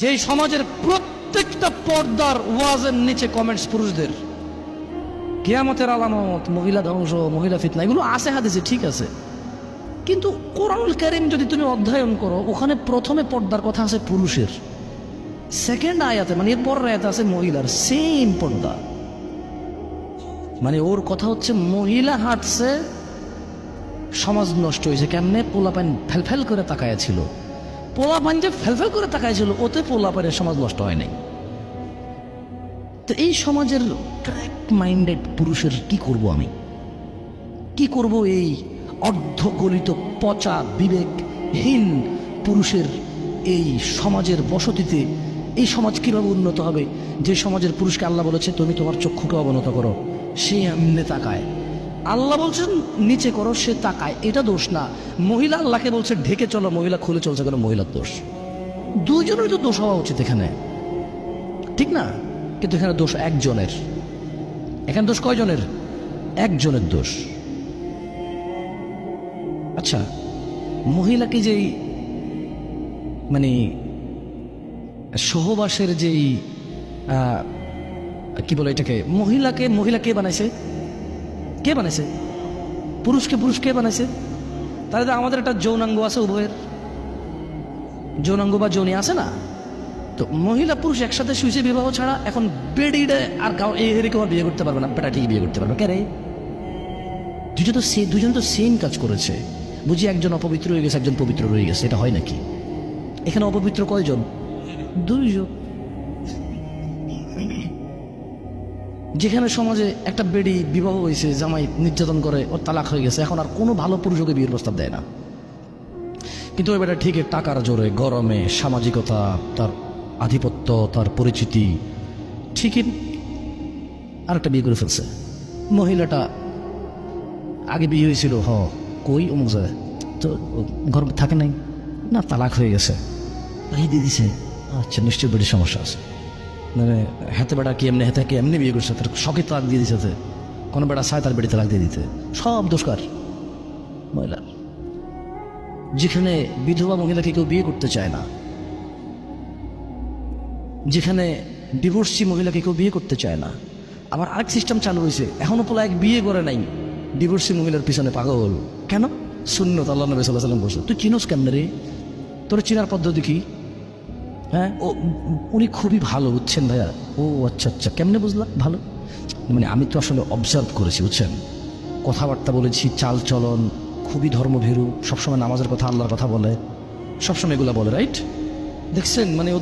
যে সমাজের প্রত্যেকটা পর্দার ওয়াজের নিচে কমেন্টস পুরুষদের। কেয়ামতের আলামত, মহিলা ধ্বংস, মহিলা ফিতনা, এগুলো আছে হাদিসে, ঠিক আছে। কিন্তু কোরআনুল কারিম যদি তুমি অধ্যয়ন করো, ওখানে প্রথমে পর্দার কথা আছে পুরুষের। সেকেন্ড আয়াতে মানে এর পরের আয়াতে আছে মহিলার সেম পর্দা। মানে ওর কথা হচ্ছে, মহিলা হাঁটছে, সমাজ নষ্ট হয়েছে, কেমনে পোলাপান ফেলফেল করে তাকায় ছিল। পোলাপান যে ফেলফেল করে তাকায়া ছিল ওতে পোলাপানের সমাজ নষ্ট হয় নাই। তো এই সমাজের ট্র্যাক মাইন্ডেড পুরুষের কি করব আমি? কি করব এই অর্ধগলিত, পচা, বিবেকহীন পুরুষের এই সমাজের বসতিতে? এই সমাজ কীভাবে উন্নত হবে? যে সমাজের পুরুষকে আল্লাহ বলেছে, তুমি তোমার চক্ষুকে অবনত করো। সে এমনি তাকায়। আল্লাহ বলছেন, নিচে করো, সে তাকায়। এটা দোষ না। মহিলা আল্লাহকে বলছে, ঢেকে চলো, মহিলা খুলে চলছে কেন? মহিলার দোষ। দুইজনের তো দোষ হওয়া উচিত এখানে। ঠিক না? কিন্তু এখানে দোষ একজনের। এখানে দোষ কয়জনের? একজনের দোষ। আচ্ছা মহিলাকে যেই মানে সহবাসের যেই কি বলে এটাকে? মহিলাকে, মহিলা কে বানাইছে? কে বানাইছে? পুরুষকে পুরুষ কে বানাইছে? তাহলে তো আমাদের একটা যৌনাঙ্গ আছে উভয়ের। যৌনাঙ্গ বা যৌনি আছে না? তো মহিলা পুরুষ একসাথে শুয়েছে বিবাহ ছাড়া এখন বেডিডে আর কাউ এই হেরে কেউ আর বিয়ে করতে পারবে না। বেটা ঠিক বিয়ে করতে পারবে। কে রে? দুজন তো সে দুজন তো সেম কাজ করেছে। বুঝি একজন অপবিত্র হয়ে গেছে, একজন পবিত্র রয়ে গেছে। এটা হয় নাকি? এখানে অপবিত্র কয়জন? দুইজন। যেখানে সমাজে একটা বেডি বিবাহ হয়েছে জামাই নির্যাতন করে ওর তালাক হয়ে গেছে এখন আর কোনো ভালো পুরুষকে বিয়ের প্রস্তাব দেয় না। কিন্তু ওই বেটা ঠিক টাকার জোরে গরমে সামাজিকতা তার আধিপত্য তার পরিচিতি ঠিকই আরেকটা বিয়ে করে ফেলছে। মহিলাটা আগে বিয়ে হয়েছিল হ কই অমুক তো ঘর থাকে নাই। না তালাক হয়ে গেছে। এই দিয়ে দিছে। আচ্ছা নিশ্চয়ই বেটির সমস্যা আছে। মানে হাতে বেড়া কি এমনি হাতে কি এমনি বিয়ে করছে তার শখে তালাক দিয়ে দিছে কোনো বেড়া চায় তার বেটি তালাক দিয়ে দিতে। সব দোষকার মহিলার যেখানে বিধবা মহিলাকে কেউ বিয়ে করতে চায় না, যেখানে ডিভোর্সি মহিলাকে কেউ বিয়ে করতে চায় না, আবার আরেক সিস্টেম চালু হয়েছে এখনও পোলা এক বিয়ে করে নাই। ডিভোর্সি মহিলার পিছনে পাগল কেন? শূন্য আল্লাহ নবী সাল্লাহ সাল্লাম বসে তুই চিনোস কেমন রে? তোর চিনার পদ্ধতি কি? হ্যাঁ? ও, উনি খুবই ভালো, বুঝছেন ভাইয়া? ও আচ্ছা আচ্ছা কেমনে বুঝলাম? ভালো। মানে আমি তো আসলে অবজার্ভ করেছি, বুঝছেন? কথাবার্তা বলেছি, চাল চলন, খুবই ধর্মভীরু, সবসময় নামাজের কথা, আল্লাহর কথা বলে, সবসময় এগুলো বলে রাইট দেখছেন? মানে